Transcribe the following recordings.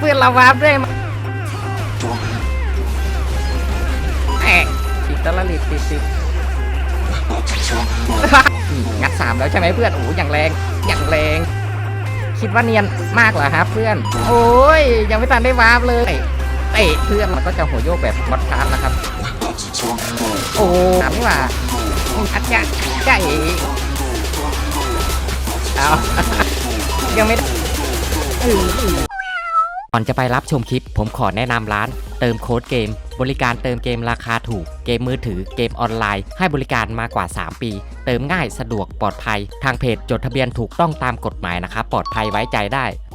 เพื่อนเราวาร์ปด้วยแอะติดตะละลิดติดติดนี่งัดสามแล้วใช่ไหมเพื่อนโอ้โหอย่างแรงอย่างแรง คิดว่าเนียนมากเหรอครับเพื่อน โอ้ยยังไม่ทันได้วาร์ปเลยเตะเพื่อนมันก็จะหัวโยกแบบบอสคาร์นะครับ โอ้ถามนี่หว่าอัจฉริยะใจเอายังไม่ได้ อื้ออื้อก่อนจะไปรับชมคลิป ผมขอแนะนำร้าน เติมโค้ดเกม บริการเติมเกมราคาถูก เกมมือถือเกมออนไลน์ ให้บริการมากว่า 3 ปี เติมง่ายสะดวกปลอดภัย ทางเพจจดทะเบียนถูกต้องตามกฎหมายนะครับปลอดภัยไว้ใจได้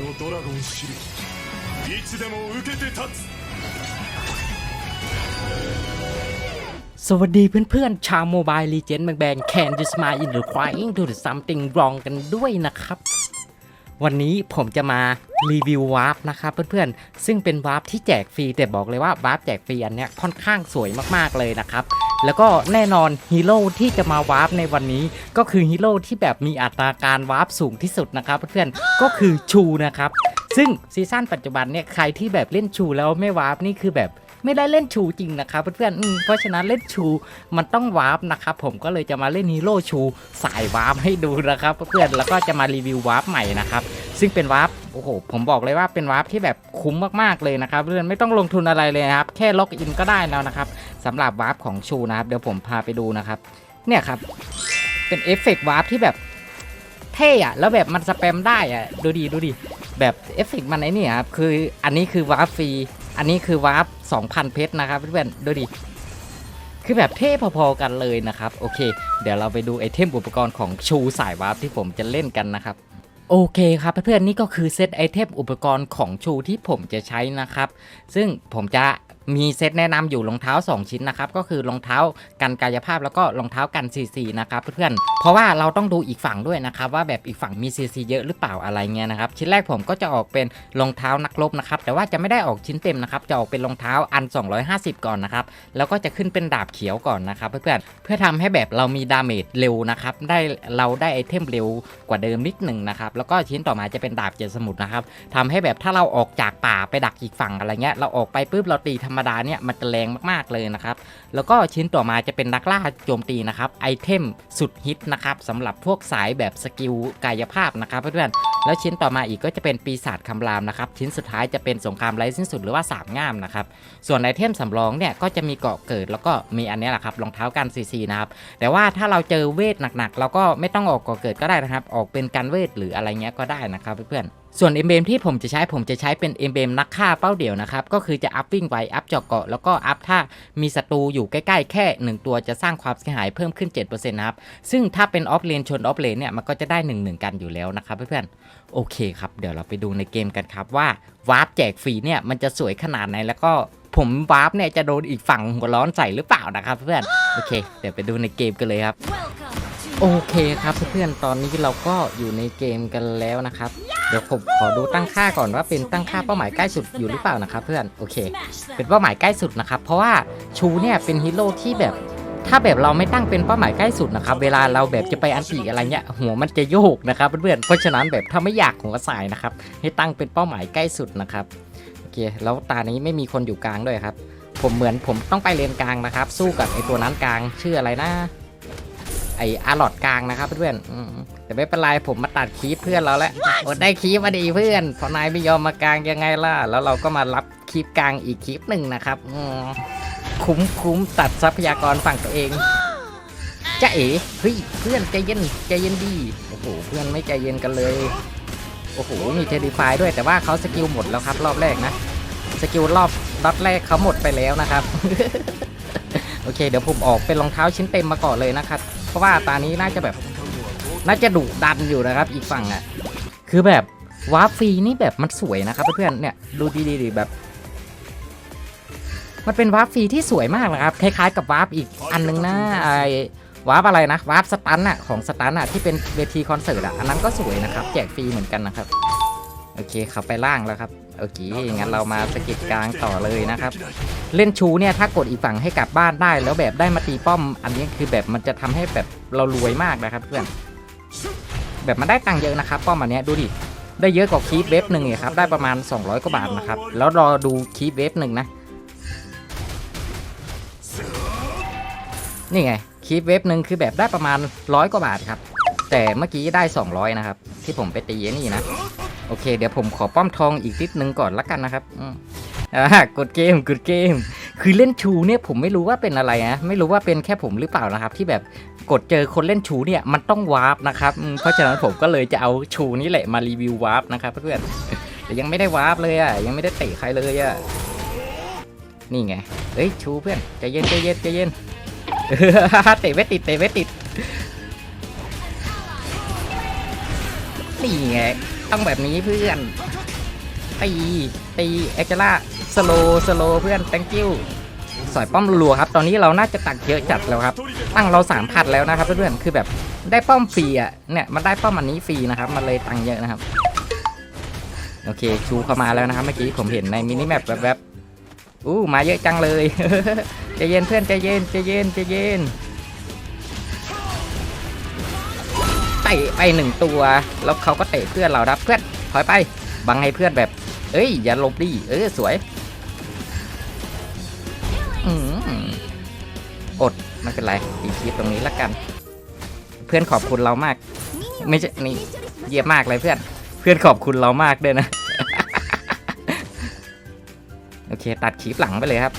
のドラゴンシリいつでも受けて立つ สวัสดีเพื่อนๆ ชาวโมบายลีเจนด์แบงๆ Can you smile in the crying to the something wrong กันด้วยนะครับ วันนี้ผมจะมารีวิววาร์ปนะครับเพื่อนๆ ซึ่งเป็นวาร์ปที่แจกฟรี แต่บอกเลยว่าวาร์ปแจกฟรีอันเนี้ยค่อนข้างสวยมากๆเลยนะครับ แล้วก็แน่นอนฮีโร่ที่จะมาวาร์ปในวันนี้ ก็คือฮีโร่ที่แบบมีอัตราการวาร์ปสูงที่สุดนะครับเพื่อนๆก็คือชูนะครับ ซึ่งซีซั่นปัจจุบันเนี่ยใครที่แบบเล่นชูแล้วไม่วาร์ปนี่คือแบบไม่ได้เล่นชูจริงนะครับเพื่อนๆเพราะฉะนั้นเล่นชูมันต้องวาร์ปนะครับผมก็เลยจะมาเล่นฮีโร่ชูสายวาร์ปให้ดูนะครับเพื่อนๆแล้วก็จะมารีวิววาร์ปใหม่นะครับซึ่งเป็นวาร์ป โอ้โห ผมบอกเลยว่าเป็นวาร์ปที่แบบคุ้มมากๆเลยนะครับเพื่อนไม่ต้องลงทุนอะไรเลยครับ แค่ล็อกอินก็ได้แล้วนะครับสำหรับวาร์ปของชูนะครับ เดี๋ยวผมพาไปดูนะครับ เนี่ยครับ เป็นเอฟเฟกต์วาร์ปที่แบบเท่อะแล้วแบบมันสแปมได้อะดูดีดูดีแบบเอฟเฟกต์มันไอ้นี่ครับคืออันนี้คือวาร์ปฟรีอันนี้คือวาร์ป2,000 เพชรนะครับเพื่อนๆดูดิคือแบบเท่พอๆกันเลยนะครับ โอเค เดี๋ยวเราไปดูไอเทมอุปกรณ์ของชูสายวาร์ปที่ผมจะเล่นกันนะครับ โอเคครับเพื่อนๆนี่ก็คือเซตไอเทมอุปกรณ์ของชูที่ผมจะใช้นะครับ ซึ่งผมจะ มีเซตแนะนำอยู่รองเท้า 2 ชิ้นนะครับก็คือรองเท้ากันกายภาพแล้วก็รองเท้ากัน CC นะครับเพื่อนๆเพราะว่าเราต้องดูอีกฝั่งด้วยนะครับว่าแบบอีกฝั่งมี CC เยอะหรือเปล่าอะไรเงี้ยนะครับชิ้นแรกผมก็จะออกเป็นรองเท้านักรบนะครับแต่ว่าจะไม่ได้ออกชิ้นเต็มนะครับจะออกเป็นรองเท้าอัน 250 ก่อนนะครับแล้วก็จะขึ้นเป็นดาบเขียวก่อนนะครับเพื่อนๆเพื่อทำให้แบบเรามีดาเมจเร็วนะครับได้เราได้ไอเทมเร็วกว่าเดิมนิดหนึ่งนะครับแล้วก็ชิ้นต่อมาจะเป็นดาบเจ็ดสมุทรนะครับทำให้แบบถ้าเราออกจากป่าไปดักอีกฝั่งอะไรเงี้ยเราออกไปปุ๊บเราตีธรรมดาเนี่ยมันจะแรงมากๆเลยนะครับ แล้วก็ชิ้นต่อมาจะเป็นนักล่าโจมตีนะครับไอเทมสุดฮิตนะครับสำหรับพวกสายแบบสกิลกายภาพนะครับเพื่อนๆแล้วชิ้นต่อมาอีกก็จะเป็นปีศาจคำรามนะครับชิ้นสุดท้ายจะเป็นสงครามไร้สิ้นสุดหรือว่าสามง่ามนะครับส่วนไอเทมสำรองเนี่ยก็จะมีเกาะเกิดแล้วก็มีอันนี้แหละครับรองเท้ากันซีซีนะครับแต่ว่าถ้าเราเจอเวทหนักๆ เราก็ไม่ต้องออกเกาะเกิดก็ได้นะครับ ออกเป็นกันเวทหรืออะไรเงี้ยก็ได้นะครับเพื่อนๆ ส่วนเอ็มเบมที่ผมจะใช้ผมจะใช้เป็นเอ็มเบมนักฆ่าเป้าเดี่ยวนะครับ ก็คือจะอัพวิ่งไวอัพเจาะเกาะแล้วก็อัพถ้ามีศัตรูอยู่ใกล้ๆ แค่ 1 ตัวจะสร้างความเสียหายเพิ่มขึ้น 7%นะครับ ซึ่งถ้าเป็นออฟเลนชนออฟเลนเนี่ย มันก็จะได้ 1 1 กันอยู่แล้วนะครับเพื่อนๆโอเคครับ เดี๋ยวเราไปดูในเกมกันครับว่าวาร์ปแจกฟรีเนี่ยมันจะสวยขนาดไหนแล้วก็ผมวาร์ปเนี่ยจะโดนอีกฝั่งหัวร้อนใส่หรือเปล่านะครับเพื่อนโอเค เดี๋ยวไปดูในเกมกันเลยครับโอเคครับเพื่อนๆตอนนี้เราก็อยู่ในเกมกันแล้วนะครับ เดี๋ยวผมขอดูตั้งค่าก่อนว่าเป็นตั้งค่าเป้าหมายใกล้สุดอยู่หรือเปล่านะครับเพื่อนโอเค เป็นเป้าหมายใกล้สุดนะครับเพราะว่าชูเนี่ยเป็นฮีโร่ที่แบบถ้าแบบเราไม่ตั้งเป็นเป้าหมายใกล้สุดนะครับ เวลาเราแบบจะไปอันตีอะไรเงี้ยหัวมันจะโยกนะครับเพื่อนๆเพราะฉะนั้นแบบถ้าไม่อยากหัวสายนะครับให้ตั้งเป็นเป้าหมายใกล้สุดนะครับโอเค แล้วตานี้ไม่มีคนอยู่กลางด้วยครับ ผมเหมือนผมต้องไปเลนกลางนะครับ สู้กับไอตัวนั้นกลางชื่ออะไรนะ ไออาร์ลอดกลางนะครับเพื่อนๆอืมแต่ไม่เป็นไรผมมาตัดคีปเพื่อนเราแล้วอดได้คีปมาดีเพื่อนเพอนายไม่ยอมมากลางยังไงล่ะ แล้วเราก็มารับคีปกลางอีกคีปหนึ่งนะครับอืมคุ้มคุ้มตัดทรัพยากรฝั่งตัวเองจะเอ๋เฮ้ยเพื่อนใจเย็นใจเย็นดีโอ้โหเพื่อนไม่ใจเย็นกันเลยโอ้โหมีเทดิฟายด้วยแต่ว่าเขาสกิลหมดแล้วครับ รอบแรกนะสกิลรอบรอบแรกเขาหมดไปแล้วนะครับ โอเค เดี๋ยวผมออกเป็นรองเท้าชิ้นเต็มมาก่อนเลยนะครับ เพราะว่าตานี้น่าจะแบบ น่าจะดุดันอยู่นะครับ อีกฝั่งอะ คือแบบวาร์ปฟรีนี่แบบมันสวยนะครับเพื่อนๆเนี่ยดูดีๆแบบ มันเป็นวาร์ปฟรีที่สวยมากนะครับคล้ายๆกับวาร์ปอีกอันนึงนะไอวาร์ปอะไรนะวาร์ปสตันอะของสตันอะที่เป็นเวทีคอนเสิร์ตอะอันนั้นก็สวยนะครับ แจกฟรีเหมือนกันนะครับ โอเคเขาไปล่างแล้วครับ โอเค งั้นเรามาสกิดกลางต่อเลยนะครับ เล่นชูเนี่ยถ้ากดอีกฝั่งให้กลับบ้านได้ แล้วแบบได้มาตีป้อม อันนี้คือแบบมันจะทำให้แบบเรารวยมากนะครับเพื่อน แบบมันได้ตังค์เยอะนะครับ ป้อมอันนี้ดูดิ ได้เยอะกว่าคีปเวฟหนึ่งเนี่ยครับ ได้ประมาณ 200 กว่าบาทนะครับ แล้วรอดูคีปเวฟหนึ่งนะ นี่ไงคีปเวฟหนึ่งคือแบบได้ประมาณร้อยกว่าบาทครับ แต่เมื่อกี้ได้ 200 นะครับ ที่ผมไปตีไอ้นี่นะ โอเค เดี๋ยวผมขอป้อมทองอีกนิดนึงก่อนละกันนะครับอ่ากดเกมกดเกม คือเล่นชูเนี่ยผมไม่รู้ว่าเป็นอะไรนะไม่รู้ว่าเป็นแค่ผมหรือเปล่านะครับ ที่แบบกดเจอคนเล่นชูเนี่ยมันต้องวาร์ปนะครับเพราะฉะนั้นผมก็เลยจะเอาชูนี่แหละมารีวิววาร์ปนะครับเพื่อนแต่ยังไม่ได้วาร์ปเลยอะยังไม่ได้เตะใครเลยอะนี่ไงเฮ้ยชูเพื่อนใจเย็นใจเย็นใจเย็นเตะไม่ติดเตะไม่ติดนี่ไง ต้องแบบนี้เพื่อนตีตีเอ็กซ์ล่าสโลสโลเพื่อน thank you สอยป้อมรัวครับ ตอนนี้เราน่าจะตักเยอะจัดแล้วครับ ตั้งเราสามพันแล้วนะครับเพื่อนๆคือแบบได้ป้อมฟรีอะเนี่ยมันได้ป้อมอันนี้ฟรีนะครับ มันเลยตังเยอะนะครับ โอเคชูเข้ามาแล้วนะครับ เมื่อกี้ผมเห็นในมินิแมปแบบๆอู้มาเยอะจังเลยใจเย็นเพื่อนใจเย็นใจเย็นใจเย็น ตะไปหนึ่งตัว แล้วเขาก็เตะเพื่อนเราครับเพื่อนถอยไป บังให้เพื่อนแบบ เอ้ย อย่าลบดิเออสวยอดไม่เป็นไรตีคลิปตรงนี้ละกัน เพื่อนขอบคุณเรามาก ไม่ใช่นี่เยี่ยมมากเลยเพื่อน เพื่อนขอบคุณเรามากด้วยนะ โอเค ตัดคลิปหลังไปเลยครับ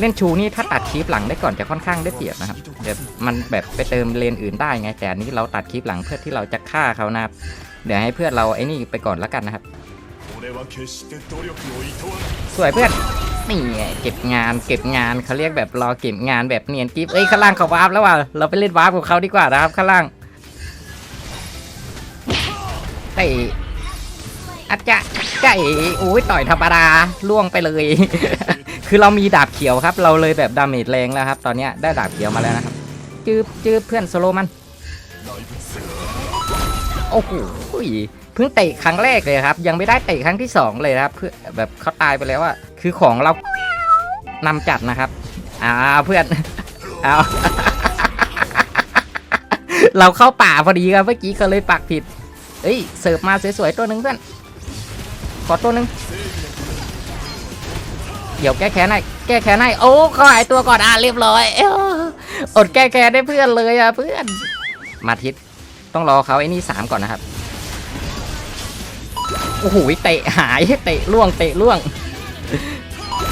เล่นชูนี่ถ้าตัดคลิปหลังได้ก่อนจะค่อนข้างได้เปรียบนะครับเดี๋ยวมันแบบไปเติมเลนอื่นได้ไง แต่อันนี้เราตัดคลิปหลังเพื่อที่เราจะฆ่าเขานะเดี๋ยวให้เพื่อนเราไอ้นี่ไปก่อนแล้วกันนะครับสวยเพื่อนนี่เก็บงานเก็บงานเขาเรียกแบบรอเก็บงานแบบเนียนกิฟเอ้ยข้างล่างเขาวาร์ปแล้วว่ะเราไปเล่นวาร์ปกับเขาดีกว่านะครับข้างล่างไอ้อาจจะไก่โอ้ยต่อยธรรมดาล่วงไปเลย คือเรามีดาบเขียวครับ เราเลยแบบดาเมจแรงแล้วครับ ตอนนี้ได้ดาบเขียวมาแล้วนะครับ จืบจืบเพื่อนโซโลมัน โอ้โหเพิ่งเตะครั้งแรกเลยครับ ยังไม่ได้เตะครั้งที่สองเลยนะครับ เพื่อแบบเขาตายไปแล้วอะคือของเรานำจัดนะครับอ้าวเพื่อนเอาเราเข้าป่าพอดีครับเมื่อกี้ก็เลยปักผิด เอ้ยเสิร์ฟมาสวยๆตัวหนึ่งเพื่อน ขอตัวหนึ่ง เดี๋ยวแก้แค้นให้แก้แค้นให้โอ้ก็หายตัวก่อนอะเรียบร้อยอดแก้แค้นได้เพื่อนเลยอะเพื่อน มาทิศต้องรอเขาไอ้นี่สามก่อนนะครับโอ้โหเตะหายเตะล่วงเตะล่วง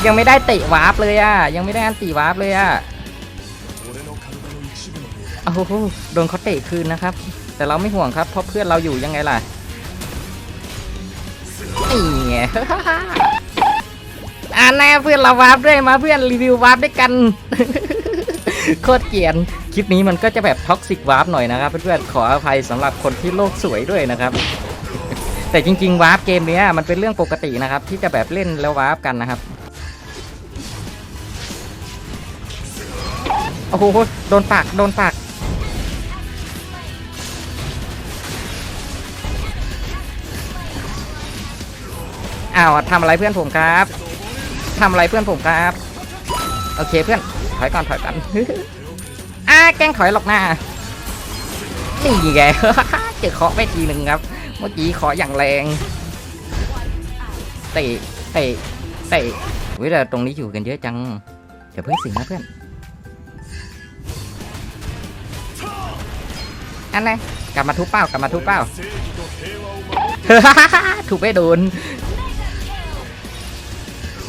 ยังไม่ได้เตะวาร์ปเลยอะยังไม่ได้อันตีวาร์ปเลยอะโอ้โหโดนเขาเตะคืนนะครับ แต่เราไม่ห่วงครับเพราะเพื่อนเราอยู่ยังไงล่ะนี่ไง อ่าแน่เพื่อนเราวาร์ปด้วยมาเพื่อนรีวิววาร์ปด้วยกัน โคตรเกลียนคลิปนี้มันก็จะแบบท็อกซิกวาร์ปหน่อยนะครับ เพื่อนๆขออภัยสำหรับคนที่โลกสวยด้วยนะครับ แต่จริง ๆ วาร์ปเกมเนี้ยมันเป็นเรื่องปกตินะครับ ที่จะแบบเล่นแล้ววาร์ปกันนะครับโอ้โหโดนปากโดนปากอ้าวทำอะไรเพื่อนผมครับ ทำอะไรเพื่อนผมครับ โอเคเพื่อน ถอยก่อนถอยก่อนอ่าแกงถอยหลอกหน้า นี่ไงจะเคาะไปทีหนึ่งครับ เมื่อกี้เคาะอย่างแรงเตะเตะเตะวิ่งต่ตรงนี้อยู่กันเยอะจังอย่เพื่อนสิงนะเพื่อนอันไหนกลับมาทุบเป้ากลับมาทุบเป้าทุบไปโดน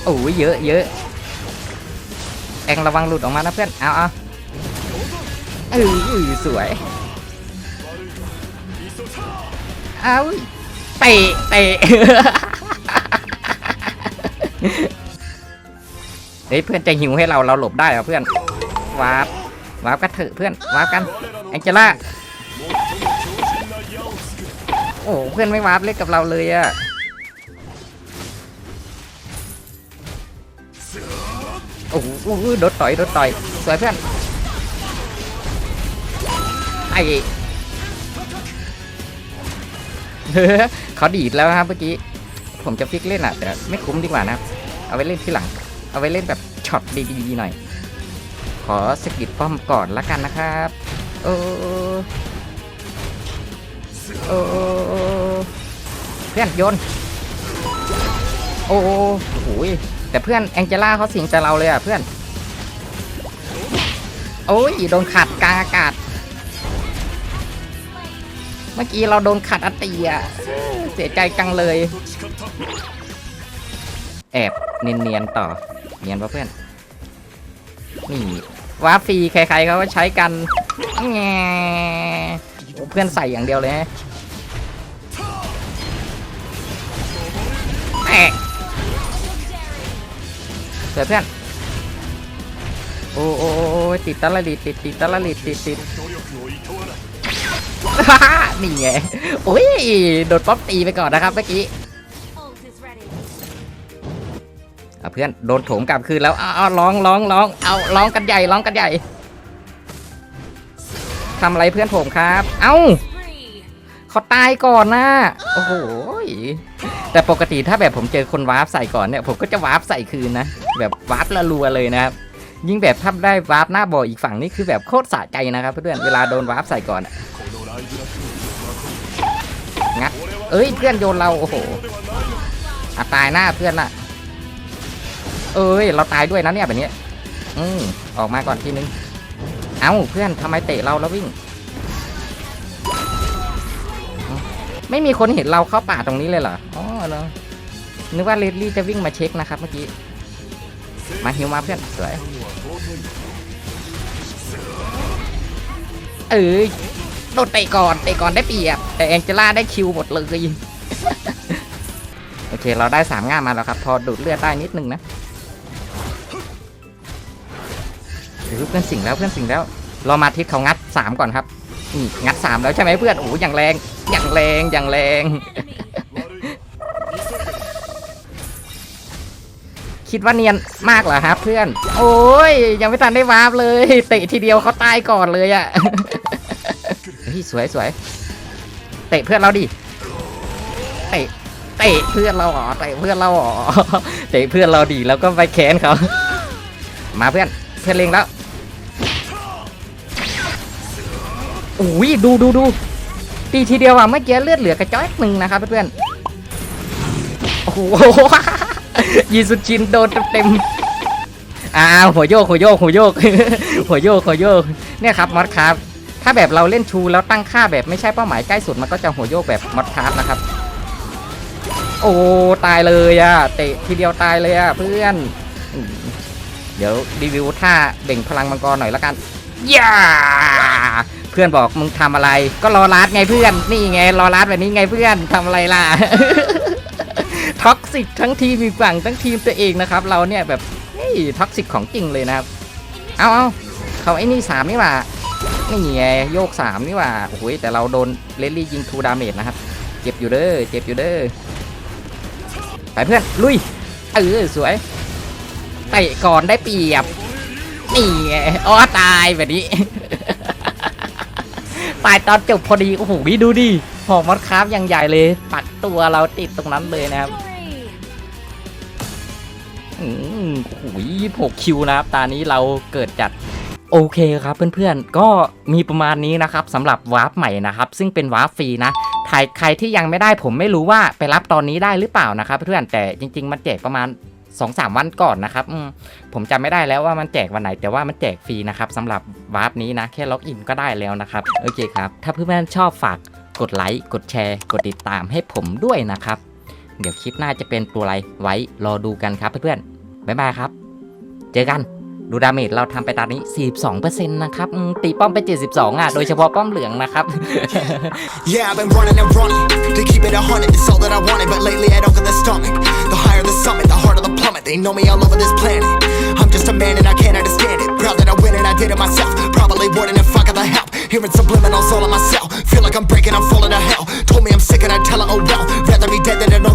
โอ้ยเยอะเยอะเองระวังหลุดออกมานะเพื่อน เอาเอาเออสวย เอาเตะเตะเฮ้ยเพื่อนจะหิวให้เราเราหลบได้เหรอเพื่อนวาร์ปวาร์ปกันเถอะเพื่อนวาร์ปกันแองเจล่าโอ้เพื่อนไม่วาร์ปเล่นกับเราเลยอะ อ้โหโอ้โหโดดต่อยโดดต่อยสวยเพื่อนไอเฮ้อเขาดีดแล้วนะครับเมื่อกี้ ผมจะฟิกเล่นอะแต่ไม่คุ้มดีกว่านะเอาไว้เล่นที่หลัง เอาไว้เล่นแบบช็อตดีๆหน่อย ขอสกิดป้อมก่อนละกันนะครับโอ้โอ้เพื่อนโยน โอ้โห แต่เพื่อนแองเจล่าเขาสิงจะเราเลยอะเพื่อน โอ้ยโดนขัดกลางอากาศ เมื่อกี้เราโดนขัดอัติอะเสียใจกังเลย แอบเนียนๆต่อ เนียนปะเพื่อน นี่วาฟรีใครๆเขาก็ใช้กันเพื่อนใส่อย่างเดียวเลย เดี๋ยเพื่อนโอ้โอ้ติดตะลอลิดติดติดตะละลิดติดติดนี่ไงโอ้ยโดนป๊อปตีไปก่อนนะครับเมื่อกี้เพื่อนโดนโถมกลับคืนแล้วเอาร้องร้องร้องเอาร้องกันใหญ่ร้องกันใหญ่ทำอะไรเพื่อนผมครับ เอ้าเขาตายก่อนนะโอ้โห แต่ปกติถ้าแบบผมเจอคนวาร์ปใส่ก่อนเนี่ยผมก็จะวาร์ปใส่คืนนะ แบบวาร์ปละรัวเลยนะครับยิ่งแบบถ้าได้วาร์ปหน้าบ่ออีกฝั่งนี่คือแบบโคตรสะใจนะครับเพื่อนเวลาโดนวาร์ปใส่ก่อนงัดเอ้ยเพื่อนโยนเราโอ้โหอ่ตายหน้าเพื่อนละเอ้ยเราตายด้วยนะเนี่ยแบบนี้อืมออกมาก่อนทีนึงเอ้าเพื่อนทำไมเตะเราแล้ววิ่ง ไม่มีคนเห็นเราเข้าป่าตรงนี้เลยเหรอ อ๋อเนอะนึกว่าเลดลี่จะวิ่งมาเช็คนะครับเมื่อกี้ มาฮิวมาเพื่อนสวย เอ้ยโดนเตะก่อนเตะก่อนได้เปรียบ แต่แองเจล่าได้คิวหมดเลยโอเค เราได้สามง่ามมาแล้วครับ พอดูดเลือดได้นิดนึงนะเดี๋ยวเพื่อนสิงแล้วเพื่อนสิงแล้ว เรามาทิศเขางัดสามก่อนครับ นี่งัดสามแล้วใช่ไหมเพื่อนโอ้โหอย่างแรงอย่างแรงอย่างแรงคิดว่าเนียนมากเหรอครับเพื่อน โอ้ยยังไม่ทันได้วาร์ปเลยเตะทีเดียวเขาตายก่อนเลยอะเฮ้ยสวยสวยเตะเพื่อนเราดิเตะเตะเพื่อนเราเหรอเตะเพื่อนเราเหรอเตะเพื่อนเราดีแล้วก็ไปแค้นเขามาเพื่อนเพื่อนเล็งแล้ว อุ้ยดูดูดูตีทีเดียวอะเมื่อกี้เลือดเหลือกระจ้อยหนึ่งนะครับเพื่อนๆโอ้โหยีสุชินโดนเต็มอ้าวหัวโยกหัวโยกหัวโยกหัวโยกหัวโยกเนี่ยครับมอสครับ ถ้าแบบเราเล่นชูแล้วตั้งค่าแบบไม่ใช่เป้าหมายใกล้สุดมันก็จะหัวโยกแบบมอสคร์ฟนะครับ โอ้ตายเลยอะเตะทีเดียวตายเลยอะเพื่อน เดี๋ยวรีวิวท่าเบ่งพลังมังกรหน่อยละกันย่า พื่อนบอกมึงทำอะไร ก็รอรัดไงเพื่อน นี่ไงรอรัดแบบนี้ไงเพื่อนทำอะไรล่ะท็อกซิกทั้งทีมอีกฝั่งทั้งทีมตัวเองนะครับ เราเนี่ยแบบนี่ท็อกซิกของจริงเลยนะครับ เอาเอาเขาไอ้นี่สามนี่หว่านี่ไงโยกสามนี่หว่าโอ้ยแต่เราโดนเลนลี่ยิงทูดาเมจนะครับ เจ็บอยู่เด้อเจ็บอยู่เด้อไปเพื่อนลุยเออสวยเตะก่อนได้เปรียบนี่ไงอ๋อตายแบบนี้ ตายตอนจบพอดีโอ้โหดูดิหอกมอดคราฟยังใหญ่เลย ปักตัวเราติดตรงนั้นเลยนะครับอืมโอ้โหหกคิวนะครับตอนนี้เราเกิดจัดโอเคครับเพื่อนๆ ก็มีประมาณนี้นะครับสำหรับวาร์ปใหม่นะครับ ซึ่งเป็นวาร์ปฟรีนะใครใครที่ยังไม่ได้ผมไม่รู้ว่าไปรับตอนนี้ได้หรือเปล่านะครับเพื่อนแต่จริง ๆ มันแจกประมาณ สองสามวันก่อนนะครับผมจำไม่ได้แล้วว่ามันแจกวันไหน แต่ว่ามันแจกฟรีนะครับสำหรับวาร์ปนี้นะแค่ล็อกอินก็ได้แล้วนะครับโอเคครับ ถ้าเพื่อนๆชอบฝากกดไลค์กดแชร์ กดติดตามให้ผมด้วยนะครับ เดี๋ยวคลิปหน้าจะเป็นตัวอะไรไว้รอดูกันครับเพื่อนๆบ๊ายบายครับ เจอกัน ดูดาเมจเราทำไปตอนนี้ 42%นะครับตีป้อมไป 72 อะ โดยเฉพาะป้อมเหลืองนะครับ Yeah, I've been running and running to keep it a hundred. It's all that I wanted, but lately I don't get the stomach. The higher the summit, the harder the plummet. They know me all over this planet. I'm just a man and I can't understand it. Proud that I win and I did it myself. Probably wouldn't if I got the help. Hearing subliminals all on myself. Feel like I'm breaking, I'm falling to hell. Told me I'm sick and I tell her, oh well. rather be dead than another